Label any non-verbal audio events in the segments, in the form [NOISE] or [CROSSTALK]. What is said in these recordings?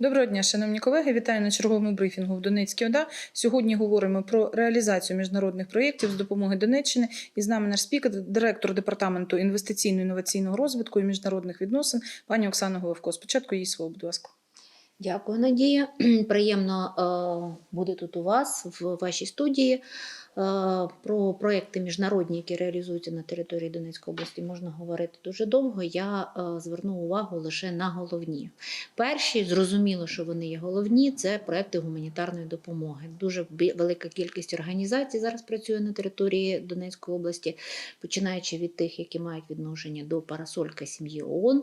Доброго дня, шановні колеги. Вітаю на черговому брифінгу в Донецькій ОДА. Сьогодні говоримо про реалізацію міжнародних проєктів з допомоги Донеччини. І з нами наш спікер, директор департаменту інвестиційно-інноваційного розвитку і міжнародних відносин, пані Оксана Головко. Спочатку її слово, будь ласка. Дякую, Надія. [CLEARS THROAT] Приємно е, бути тут у вас в вашій студії. Е, Про проекти міжнародні, які реалізуються на території Донецької області, можна говорити дуже довго. Я е, зверну увагу лише на головні. Перші, зрозуміло, що вони є головні, це проекти гуманітарної допомоги. Дуже велика кількість організацій зараз працює на території Донецької області, починаючи від тих, які мають відношення до парасолька сім'ї ООН,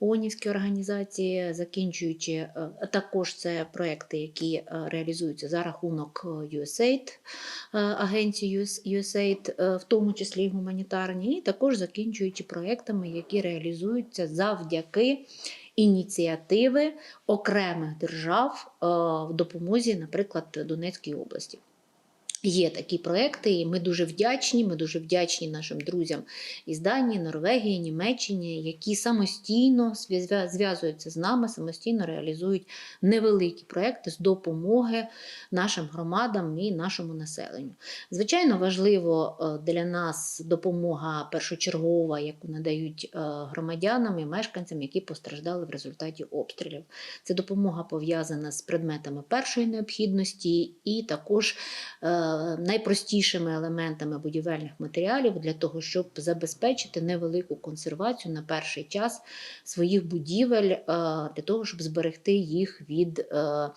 ООНівські організації, закінчуючи е, також це проекти, які реалізуються за рахунок USAID, агенції US- USAID, е, в тому числі і гуманітарні, і також закінчуючи проектами, які реалізуються завдяки ініціативи окремих держав е, в допомозі, наприклад, Донецькій області. Є такі проекти, і ми дуже вдячні. Ми дуже вдячні нашим друзям із Данії, Норвегії, Німеччині, які самостійно зв'язуються з нами, самостійно реалізують невеликі проекти з допомоги нашим громадам і нашому населенню. Звичайно, важливо е, для нас допомога першочергова, яку надають е, громадянам і мешканцям, які постраждали в результаті обстрілів. Це допомога пов'язана з предметами першої необхідності і також е, найпростішими елементами будівельних матеріалів для того, щоб забезпечити невелику консервацію на перший час своїх будівель, е, для того, щоб зберегти їх від е,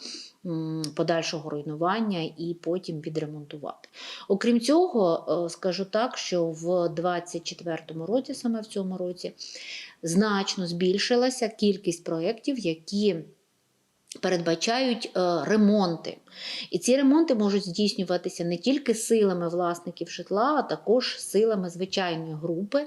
подальшого руйнування і потім відремонтувати. Окрім цього, е, скажу так, що в 2024 році, саме в цьому році, значно збільшилася кількість проєктів, які передбачають е, ремонти. І ці ремонти можуть здійснюватися не тільки силами власників житла, а також силами звичайної групи,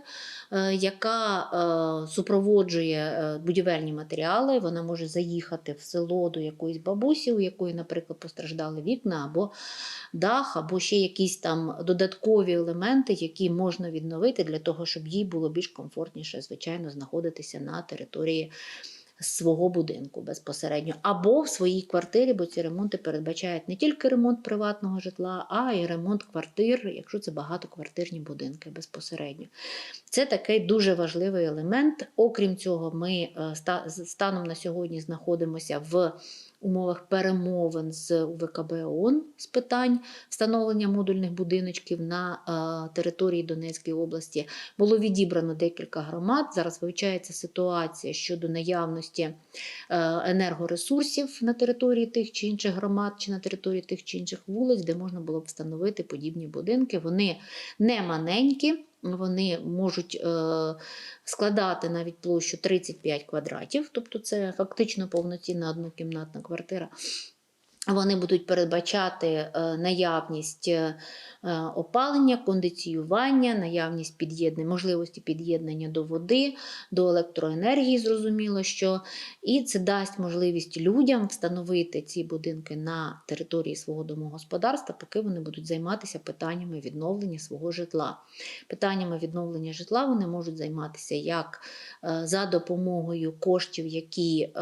е, яка е, супроводжує будівельні матеріали. Вона може заїхати в село до якоїсь бабусі, у якої, наприклад, постраждали вікна або дах, або ще якісь там додаткові елементи, які можна відновити для того, щоб їй було більш комфортніше, звичайно, знаходитися на території свого будинку безпосередньо, або в своїй квартирі, бо ці ремонти передбачають не тільки ремонт приватного житла, а й ремонт квартир, якщо це багатоквартирні будинки безпосередньо. Це такий дуже важливий елемент. Окрім цього, ми е, ста- з- станом на сьогодні знаходимося в умовах перемовин з УВКБ ООН з питань встановлення модульних будиночків на е, території Донецької області. Було відібрано декілька громад. Зараз вивчається ситуація щодо наявності е, енергоресурсів на території тих чи інших громад, чи на території тих чи інших вулиць, де можна було б встановити подібні будинки. Вони не маленькі. Вони можуть е, складати навіть площу 35 квадратів, тобто це фактично повноцінна однокімнатна квартира. Вони будуть передбачати е, наявність е, е, опалення, кондиціювання, наявність під'єднання, можливості під'єднання до води, до електроенергії, зрозуміло, що і це дасть можливість людям встановити ці будинки на території свого домогосподарства, поки вони будуть займатися питаннями відновлення свого житла. Питаннями відновлення житла вони можуть займатися як за допомогою коштів, які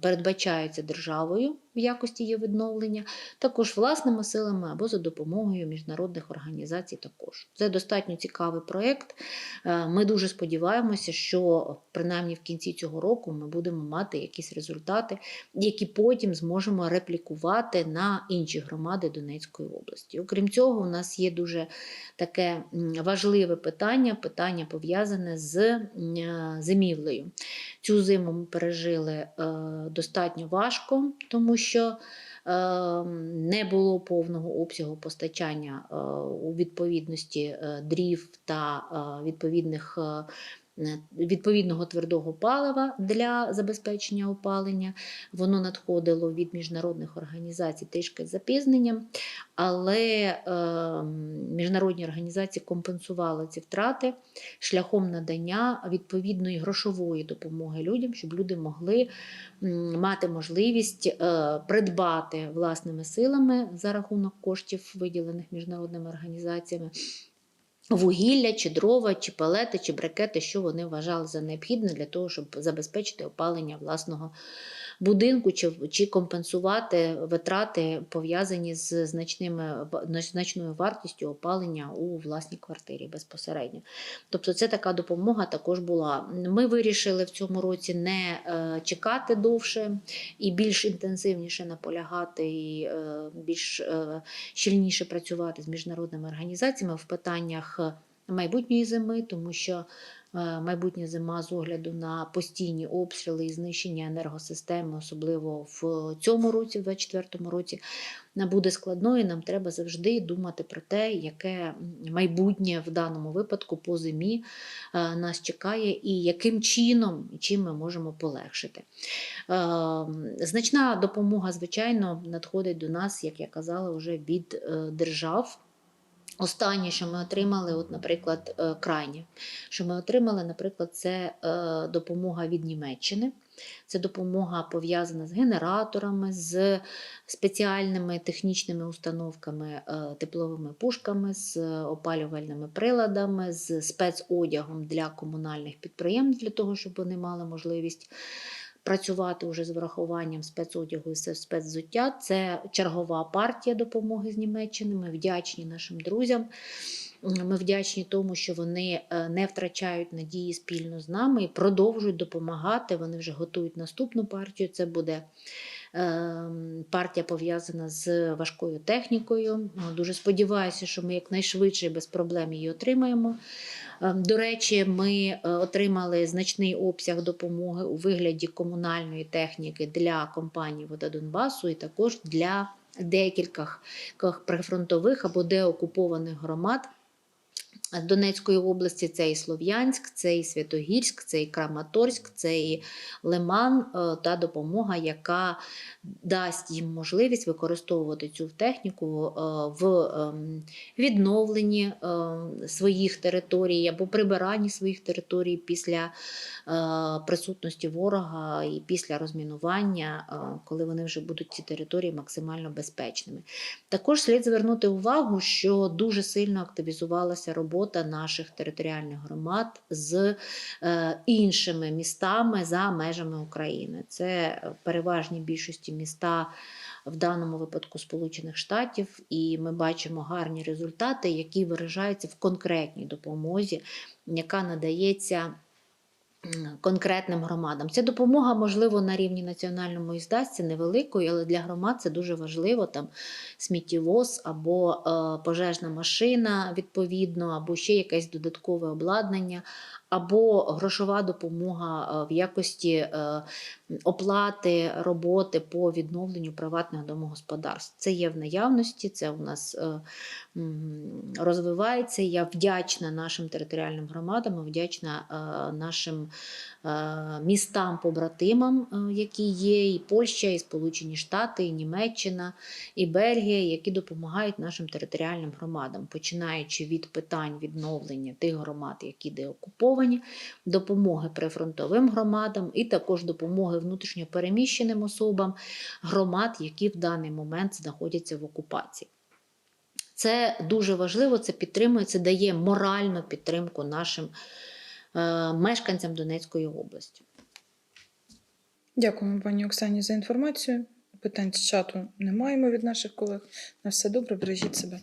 передбачаються державою в якості є відновлення, також власними силами або за допомогою міжнародних організацій. Також це достатньо цікавий проєкт. Е, Ми дуже сподіваємося, що принаймні в кінці цього року ми будемо мати якісь результати, які потім зможемо реплікувати на інші громади Донецької області. Окрім цього, у нас є дуже таке важливе питання питання пов'язане з е, зимівлею. Цю зиму ми пережили е, достатньо важко, тому що е, не було повного обсягу постачання е, у відповідності е, дрів та відповідних. Відповідного твердого палива для забезпечення опалення. Воно надходило від міжнародних організацій трішки з запізненням, але е, міжнародні організації компенсували ці втрати шляхом надання відповідної грошової допомоги людям, щоб люди могли мати можливість е, придбати власними силами за рахунок коштів, виділених міжнародними організаціями. Вугілля, чи дрова, чи палети, чи брикети, що вони вважали за необхідне для того, щоб забезпечити опалення власного будинку, чи, чи компенсувати витрати пов'язані з значними значною вартістю опалення у власній квартирі безпосередньо. Тобто, це така допомога також була. Ми вирішили в цьому році не е, чекати довше і більш інтенсивніше наполягати, і е, більш е, щільніше працювати з міжнародними організаціями в питаннях майбутньої зими, тому що майбутня зима з огляду на постійні обстріли і знищення енергосистеми, особливо в цьому році, в 2024 році, буде складною. Нам треба завжди думати про те, яке майбутнє в даному випадку по зимі е, нас чекає, і яким чином чим ми можемо полегшити. Е, Значна допомога, звичайно, надходить до нас, як я казала, вже від е, держав. Останнє, що ми отримали, от, наприклад, е, крайнє, що ми отримали, наприклад, це е, допомога від Німеччини. Це допомога пов'язана з генераторами, з спеціальними технічними установками, е, тепловими пушками, з опалювальними приладами, з спецодягом для комунальних підприємств, для того, щоб вони мали можливість працювати вже з врахуванням спецодягу і спецзуття. Це чергова партія допомоги з Німеччини. Ми вдячні нашим друзям. Ми вдячні тому, що вони е, не втрачають надії спільно з нами і продовжують допомагати. Вони вже готують наступну партію. Це буде е, партія пов'язана з важкою технікою. Дуже сподіваюся, що ми якнайшвидше без проблем її отримаємо. Е, До речі, ми е, отримали значний обсяг допомоги у вигляді комунальної техніки для компанії Вода Донбасу і також для декількох прифронтових або деокупованих громад. Донецької області це і Слов'янськ, це і Святогірськ, це і Краматорськ, це і Лиман е, та допомога, яка дасть їм можливість використовувати цю техніку е, в ем, відновленні е, своїх територій або прибиранні своїх територій після присутності ворога і після розмінування, коли вони вже будуть ці території максимально безпечними. Також слід звернути увагу, що дуже сильно активізувалася робота наших територіальних громад з е, іншими містами за межами України. Це переважні більшості міста. В даному випадку Сполучених Штатів, і ми бачимо гарні результати, які виражаються в конкретній допомозі, яка надається конкретним громадам. Ця допомога, можливо, на рівні національному і здасться невеликою, але для громад це дуже важливо. Там сміттєвоз або е, пожежна машина, відповідно, або ще якесь додаткове обладнання, або грошова допомога в якості е, оплати роботи по відновленню приватних домогосподарств. Це є в наявності, це у нас е, розвивається. Я вдячна нашим територіальним громадам, вдячна е, нашим містам-побратимам, які є, і Польща, і Сполучені Штати, і Німеччина, і Бельгія, які допомагають нашим територіальним громадам, починаючи від питань відновлення тих громад, які деокуповані, допомоги прифронтовим громадам, і також допомоги внутрішньо переміщеним особам громад, які в даний момент знаходяться в окупації. Це дуже важливо, це підтримує, це дає моральну підтримку нашим е, мешканцям Донецької області. Дякуємо пані Оксані за інформацію. Питань з чату не маємо від наших колег. На все добре, бережіть себе.